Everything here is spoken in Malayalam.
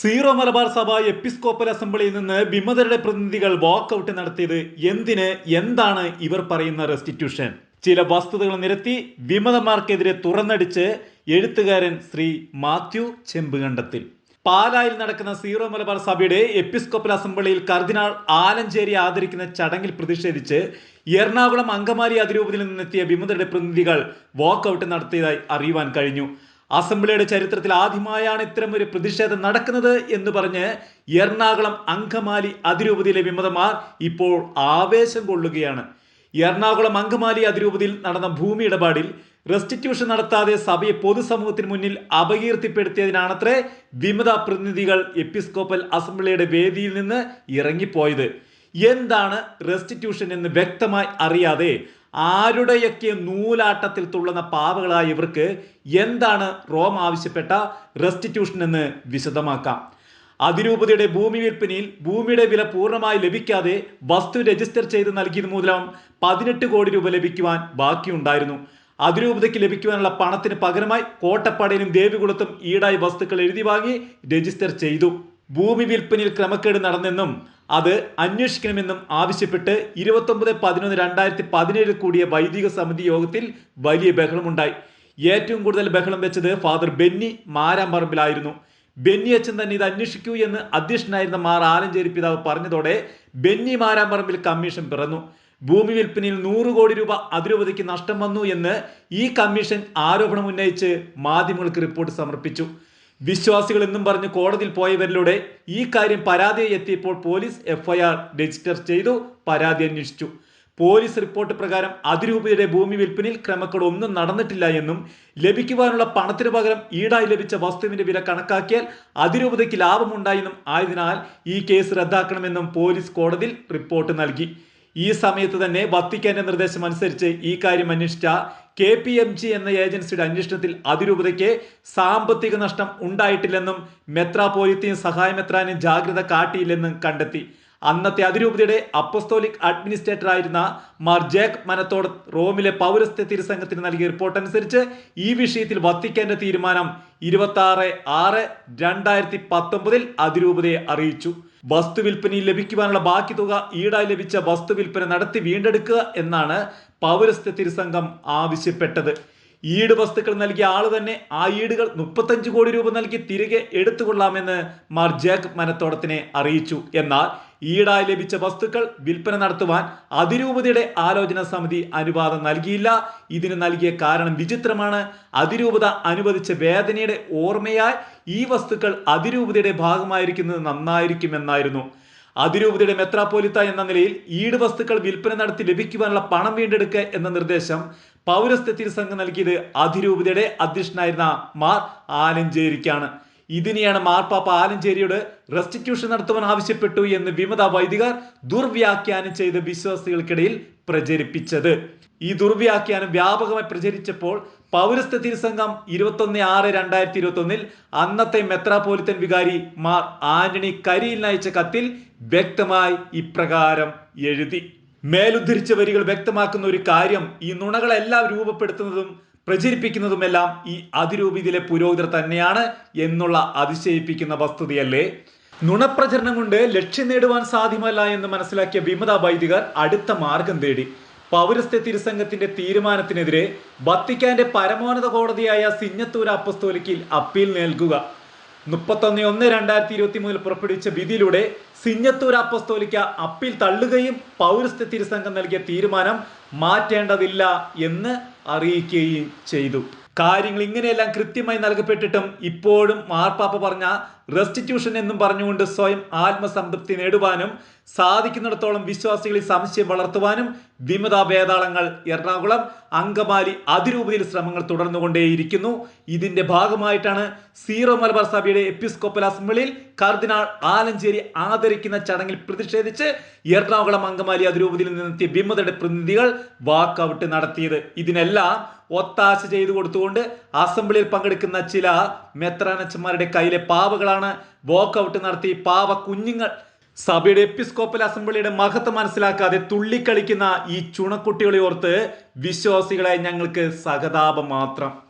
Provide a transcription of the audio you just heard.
സീറോ മലബാർ സഭ എപ്പിസ്കോപ്പൽ അസംബ്ലിയിൽ നിന്ന് വിമതരുടെ പ്രതിനിധികൾ വാക്കൌട്ട് നടത്തിയത് എന്തിന് എന്താണ് ഇവർ പറയുന്ന റെസ്റ്റിറ്റ്യൂഷൻ ചില വസ്തുതകൾ നിരത്തി വിമതന്മാർക്കെതിരെ തുറന്നടിച്ച് എഴുത്തുകാരൻ ശ്രീ മാത്യു ചെമ്പുകണ്ടത്തിൽ. പാലായിൽ നടക്കുന്ന സീറോ മലബാർ സഭയുടെ എപ്പിസ്കോപ്പൽ അസംബ്ലിയിൽ കർദിനാൾ ആലഞ്ചേരി ആദരിക്കുന്ന ചടങ്ങിൽ പ്രതിഷേധിച്ച് എറണാകുളം അങ്കമാലി അതിരൂപതയിൽ നിന്നെത്തിയ വിമതരുടെ പ്രതിനിധികൾ വാക്കൌട്ട് നടത്തിയതായി അറിയുവാൻ കഴിഞ്ഞു. അസംബ്ലിയുടെ ചരിത്രത്തിൽ ആദ്യമായാണ് ഇത്തരം ഒരു പ്രതിഷേധം നടക്കുന്നത് എന്ന് പറഞ്ഞ് എറണാകുളം അങ്കമാലി അതിരൂപതയിലെ വിമതമാർ ഇപ്പോൾ ആവേശം കൊള്ളുകയാണ്. എറണാകുളം അങ്കമാലി അതിരൂപതയിൽ നടന്ന ഭൂമി ഇടപാടിൽ റെസ്റ്റിറ്റ്യൂഷൻ നടത്താതെ സഭയെ പൊതുസമൂഹത്തിന് മുന്നിൽ അപകീർത്തിപ്പെടുത്തിയതിനാണത്രേ വിമത പ്രതിനിധികൾ എപ്പിസ്കോപ്പൽ അസംബ്ലിയുടെ വേദിയിൽ നിന്ന് ഇറങ്ങിപ്പോയത്. എന്താണ് റെസ്റ്റിറ്റ്യൂഷൻ എന്ന് വ്യക്തമായി അറിയാതെ ആരുടെയൊക്കെ നൂലാട്ടത്തിൽ തുള്ളുന്ന പാവകളായ ഇവർക്ക് എന്താണ് റോം ആവശ്യപ്പെട്ട റെസ്റ്റിറ്റ്യൂഷൻ എന്ന് വിശദമാക്കാം. അതിരൂപതയുടെ ഭൂമി വിൽപ്പനയിൽ ഭൂമിയുടെ വില പൂർണമായി ലഭിക്കാതെ വസ്തു രജിസ്റ്റർ ചെയ്ത് നൽകിയത് മൂലം പതിനെട്ട് കോടി രൂപ ലഭിക്കുവാൻ ബാക്കിയുണ്ടായിരുന്നു. അതിരൂപതയ്ക്ക് ലഭിക്കുവാനുള്ള പണത്തിന് പകരമായി കോട്ടപ്പാടയിലും ദേവികുളത്തും ഈടായി വസ്തുക്കൾ എഴുതി വാങ്ങി രജിസ്റ്റർ ചെയ്തു. ഭൂമി വിൽപ്പനയിൽ ക്രമക്കേട് നടന്നെന്നും അത് അന്വേഷിക്കണമെന്നും ആവശ്യപ്പെട്ട് ഇരുപത്തൊമ്പത് പതിനൊന്ന് രണ്ടായിരത്തി പതിനേഴിൽ കൂടിയ വൈദിക സമിതി യോഗത്തിൽ വലിയ ബഹളമുണ്ടായി. ഏറ്റവും കൂടുതൽ ബഹളം വെച്ചത് ഫാദർ ബെന്നി മാരാമ്പറമ്പിലായിരുന്നു. ബെന്നി അച്ഛൻ തന്നെ ഇത് അന്വേഷിക്കൂ എന്ന് അധ്യക്ഷനായിരുന്ന മാർ ആലഞ്ചേരി പിതാവ് പറഞ്ഞതോടെ ബെന്നി മാരാമ്പറമ്പിൽ കമ്മീഷൻ പിറന്നു. ഭൂമി വിൽപ്പനയിൽ നൂറ് കോടി രൂപ അതിരൂപതയ്ക്ക് നഷ്ടം വന്നു എന്ന് ഈ കമ്മീഷൻ ആരോപണം ഉന്നയിച്ച് മാധ്യമങ്ങൾക്ക് റിപ്പോർട്ട് സമർപ്പിച്ചു. വിശ്വാസികൾ എന്നും പറഞ്ഞ് കോടതിയിൽ പോയവരിലൂടെ ഈ കാര്യം പരാതിയായി എത്തിയപ്പോൾ പോലീസ് എഫ്ഐആർ രജിസ്റ്റർ ചെയ്തു പരാതി അന്വേഷിച്ചു. പോലീസ് റിപ്പോർട്ട് പ്രകാരം അതിരൂപതയുടെ ഭൂമി വിൽപ്പനയിൽ ക്രമക്കേട് ഒന്നും നടന്നിട്ടില്ല എന്നും ലഭിക്കുവാനുള്ള പണത്തിന് പകരം ഈടായി ലഭിച്ച വസ്തുവിന്റെ വില കണക്കാക്കിയാൽ അതിരൂപതയ്ക്ക് ലാഭമുണ്ടായെന്നും ആയതിനാൽ ഈ കേസ് റദ്ദാക്കണമെന്നും പോലീസ് കോടതിയിൽ റിപ്പോർട്ട് നൽകി. ഈ സമയത്ത് തന്നെ വത്തിക്കാന്റെ നിർദ്ദേശം അനുസരിച്ച് ഈ കാര്യം അന്വേഷിച്ച കെ പി എം ജി എന്ന ഏജൻസിയുടെ അന്വേഷണത്തിൽ അതിരൂപതയ്ക്ക് സാമ്പത്തിക നഷ്ടം ഉണ്ടായിട്ടില്ലെന്നും മെത്രാപോലിത്തെയും സഹായമെത്രാനും ജാഗ്രത കാട്ടിയില്ലെന്നും കണ്ടെത്തി. അന്നത്തെ അതിരൂപതയുടെ അപ്പസ്തോലിക് അഡ്മിനിസ്ട്രേറ്റർ ആയിരുന്ന മാർ ജേക്ക് മനത്തോട് റോമിലെ പൗരസ്ത്യ തിരുസംഘത്തിന് നൽകിയ റിപ്പോർട്ട് അനുസരിച്ച് ഈ വിഷയത്തിൽ വത്തിക്കാന്റെ തീരുമാനം ഇരുപത്തി ആറ് ആറ് രണ്ടായിരത്തി പത്തൊമ്പതിൽ അതിരൂപതയെ അറിയിച്ചു. വസ്തു വിൽപ്പനയിൽ ലഭിക്കുവാനുള്ള ബാക്കി തുക ഈടായി ലഭിച്ച വസ്തു വിൽപ്പന നടത്തി വീണ്ടെടുക്കുക എന്നാണ് പൗരസ്ത്യ തിരുസംഘം ആവശ്യപ്പെട്ടത്. ഈട് വസ്തുക്കൾ നൽകിയ ആൾ തന്നെ ആ ഈടുകൾ മുപ്പത്തഞ്ച് കോടി രൂപ നൽകി തിരികെ എടുത്തുകൊള്ളാമെന്ന് മാർ ജേക്ക് മനത്തോടത്തിനെ അറിയിച്ചു. എന്നാൽ ഈടായി ലഭിച്ച വസ്തുക്കൾ വിൽപ്പന നടത്തുവാൻ അതിരൂപതയുടെ ആലോചന സമിതി അനുവാദം നൽകിയില്ല. ഇതിന് നൽകിയ കാരണം വിചിത്രമാണ്. അതിരൂപത അനുവദിച്ച വേദനയുടെ ഓർമ്മയായി ഈ വസ്തുക്കൾ അതിരൂപതയുടെ ഭാഗമായിരിക്കുന്നത് നന്നായിരിക്കുമെന്നായിരുന്നു. അതിരൂപതയുടെ മെത്രാപ്പോലിത്ത എന്ന നിലയിൽ ഈട് വസ്തുക്കൾ വിൽപ്പന നടത്തി ലഭിക്കുവാനുള്ള പണം വീണ്ടെടുക്കുക എന്ന നിർദ്ദേശം പൗരസ്ത്യ തിരുസംഘം നൽകിയത് അതിരൂപതയുടെ അധ്യക്ഷനായിരുന്ന മാർ ആലഞ്ചേരിക്കാണ്. ഇതിനെയാണ് മാർപ്പാപ്പ ആലഞ്ചേരിയോട് റെസ്റ്റിറ്റ്യൂഷൻ നടത്തുവാൻ ആവശ്യപ്പെട്ടു എന്ന് വിമത വൈദികർ ദുർവ്യാഖ്യാനം ചെയ്ത് വിശ്വാസികൾക്കിടയിൽ പ്രചരിപ്പിച്ചത്. ഈ ദുർവ്യാഖ്യാനം വ്യാപകമായി പ്രചരിച്ചപ്പോൾ പൗരസ്ത്യ തിരുസംഘം ഇരുപത്തൊന്ന് ആറ് രണ്ടായിരത്തി ഇരുപത്തി ഒന്നിൽ അന്നത്തെ മെത്രാപോലിത്തൻ വികാരി മാർ ആന്റണി കരിയിൽ അയച്ച കത്തിൽ വ്യക്തമായി ഇപ്രകാരം എഴുതി. മേലുദ്ധരിച്ച വരികൾ വ്യക്തമാക്കുന്ന ഒരു കാര്യം ഈ നുണകളെല്ലാം രൂപപ്പെടുത്തുന്നതും പ്രചരിപ്പിക്കുന്നതുമെല്ലാം ഈ അതിരൂപിതിലെ പുരോഹിതർ തന്നെയാണ് എന്നുള്ള അതിശയിപ്പിക്കുന്ന വസ്തുതയല്ലേ? നുണപ്രചരണം കൊണ്ട് ലക്ഷ്യം നേടുവാൻ സാധ്യമല്ല എന്ന് മനസ്സിലാക്കിയ വിമത വൈദികർ അടുത്ത മാർഗം തേടി. പൗരസ്ത്യ തിരുസംഘത്തിന്റെ തീരുമാനത്തിനെതിരെ വത്തിക്കാന്റെ പരമോന്നത കോടതിയായ സിഞ്ഞത്തൂർ അപ്പസ്തോലിക്കിൽ അപ്പീൽ നൽകുക. മുപ്പത്തൊന്ന് ഒന്ന് രണ്ടായിരത്തി ഇരുപത്തി മൂന്നിൽ പുറപ്പെടുവിച്ച വിധിയിലൂടെ സിഞ്ഞത്തൂർ അപ്പസ്തോലിക്ക അപ്പീൽ തള്ളുകയും പൗരസ്ത്യ തിരുസംഘം നൽകിയ തീരുമാനം മാറ്റേണ്ടതില്ല എന്ന് അറിയിക്കുകയും ചെയ്തു. കാര്യങ്ങൾ ഇങ്ങനെയെല്ലാം കൃത്യമായി നൽകപ്പെട്ടിട്ടും ഇപ്പോഴും മാർപ്പാപ്പ പറഞ്ഞ റെസ്റ്റിറ്റ്യൂഷൻ എന്നും പറഞ്ഞുകൊണ്ട് സ്വയം ആത്മസംതൃപ്തി നേടുവാനും സാധിക്കുന്നിടത്തോളം വിശ്വാസികളിൽ സംശയം വളർത്തുവാനും വിമത വേതാളങ്ങൾ എറണാകുളം അങ്കമാലി അതിരൂപതയിൽ ശ്രമങ്ങൾ തുടർന്നുകൊണ്ടേയിരിക്കുന്നു. ഇതിന്റെ ഭാഗമായിട്ടാണ് സീറോ മലബാർ സഭയുടെ എപ്പിസ്കോപ്പൽ അസംബ്ലിയിൽ കർദിനാൾ ആലഞ്ചേരി ആദരിക്കുന്ന ചടങ്ങിൽ പ്രതിഷേധിച്ച് എറണാകുളം അങ്കമാലി അതിരൂപതയിൽ നിന്നെത്തിയ വിമതയുടെ പ്രതിനിധികൾ വാക്കൌട്ട് നടത്തിയത്. ഇതിനെല്ലാം ഒത്താശ ചെയ്തു കൊടുത്തുകൊണ്ട് അസംബ്ലിയിൽ പങ്കെടുക്കുന്ന ചില മെത്രാനച്ചന്മാരുടെ കയ്യിലെ പാവകളാണ് വോക്കൌട്ട് നടത്തി പാവ കുഞ്ഞുങ്ങൾ. സഭയുടെ എപ്പിസ്കോപ്പൽ അസംബ്ലിയുടെ മഹത്വം മനസ്സിലാക്കാതെ തുള്ളിക്കളിക്കുന്ന ഈ ചുണക്കുട്ടികളെ ഓർത്ത് വിശ്വാസികളെ ഞങ്ങൾക്ക് സഹതാപം മാത്രം.